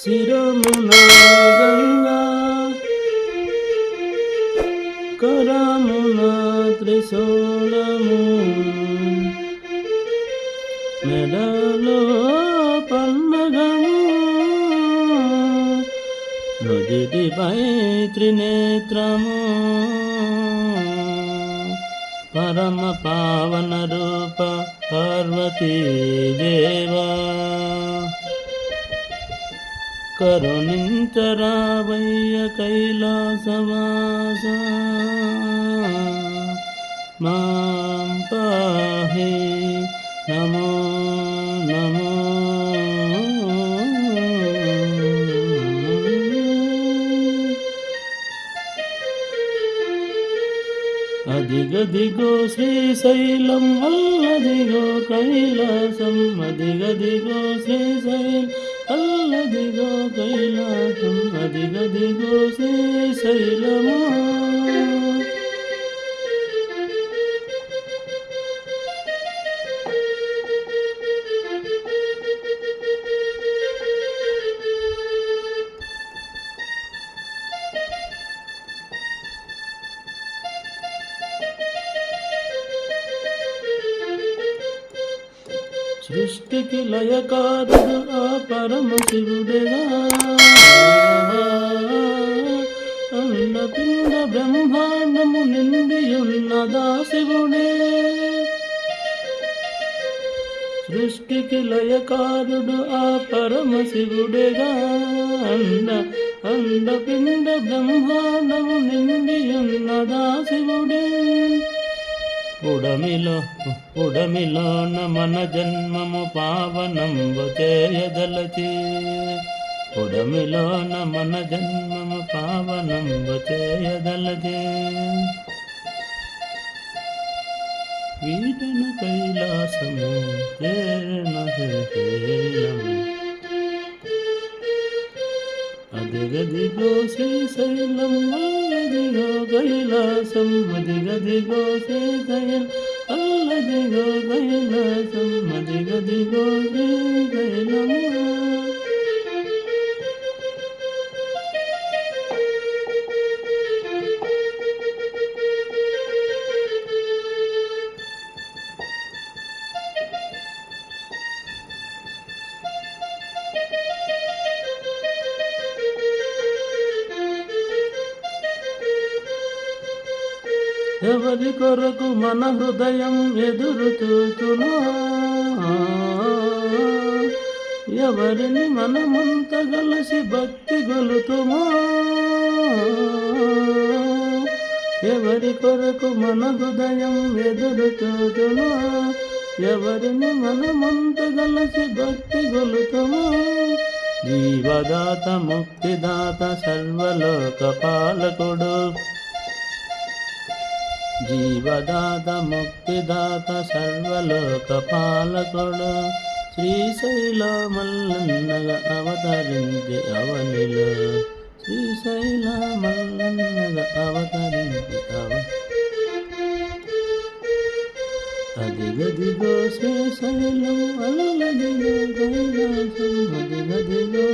శిరమున గంగా కరమున త్రిశూలము మెడలో పల్లగము నుదిటిపై త్రినేత్రము परमपावनरूप पार्वती देवा। करुणी चरावय्य कैलासवास मा पाहि नमो అదిగదిగో శ్రీశైలం అల్లదిగో కైలాసం. అదిగదిగో శ్రీశైలం అల్లదిగో కైలాసం. అదిగదిగో శ్రీశైలమా? సృష్టికి లయకారుడు ఆ పరమ శివుడేగా అన్నపిండ బ్రహ్మాండము నిండి ఉన్నదా శివుడే సృష్టికి లయకారుడు ఆ పరమ శివుడేగా అండ అండపిండ బ్రహ్మాండము నిండి ఉన్నదా శివుడే ఉడమిలో ఉడమిలోన మన జన్మము పావనంబు చేయదలచి. ఉడమిలోన మన జన్మము పావనంబు చేయదలచి. వీటను కైలాసము చేరణ శైలము అదిగదిగో శ్రీశైలం అల్లదిగో కైలాసం అదిగదిగో శ్రీశైలం అల్లదిగో కైలాసం అదిగదిగో శ్రీశైలము ఎవరి కొరకు మన హృదయం ఎదురు చూచును? ఎవరిని మనమంత గలసి భక్తి గొలుతుమో? ఎవరి కొరకు మన హృదయం ఎదురు చూచును? ఎవరిని మనమంత గలసి భక్తి గొలుతుమో? జీవదాత ముక్తిదాత సర్వలోక పాలకుడు జీవదాత ముక్తిదాత సర్వలోక పాలకుడు శ్రీశైలమల్లన్నగా అవతరించి అవనిలో. శ్రీశైలమల్లన్నగా అవతరించి అవ అదిగదిగో శ్రీశైలం అల్లదిగో కైలాసం అదిగదిగో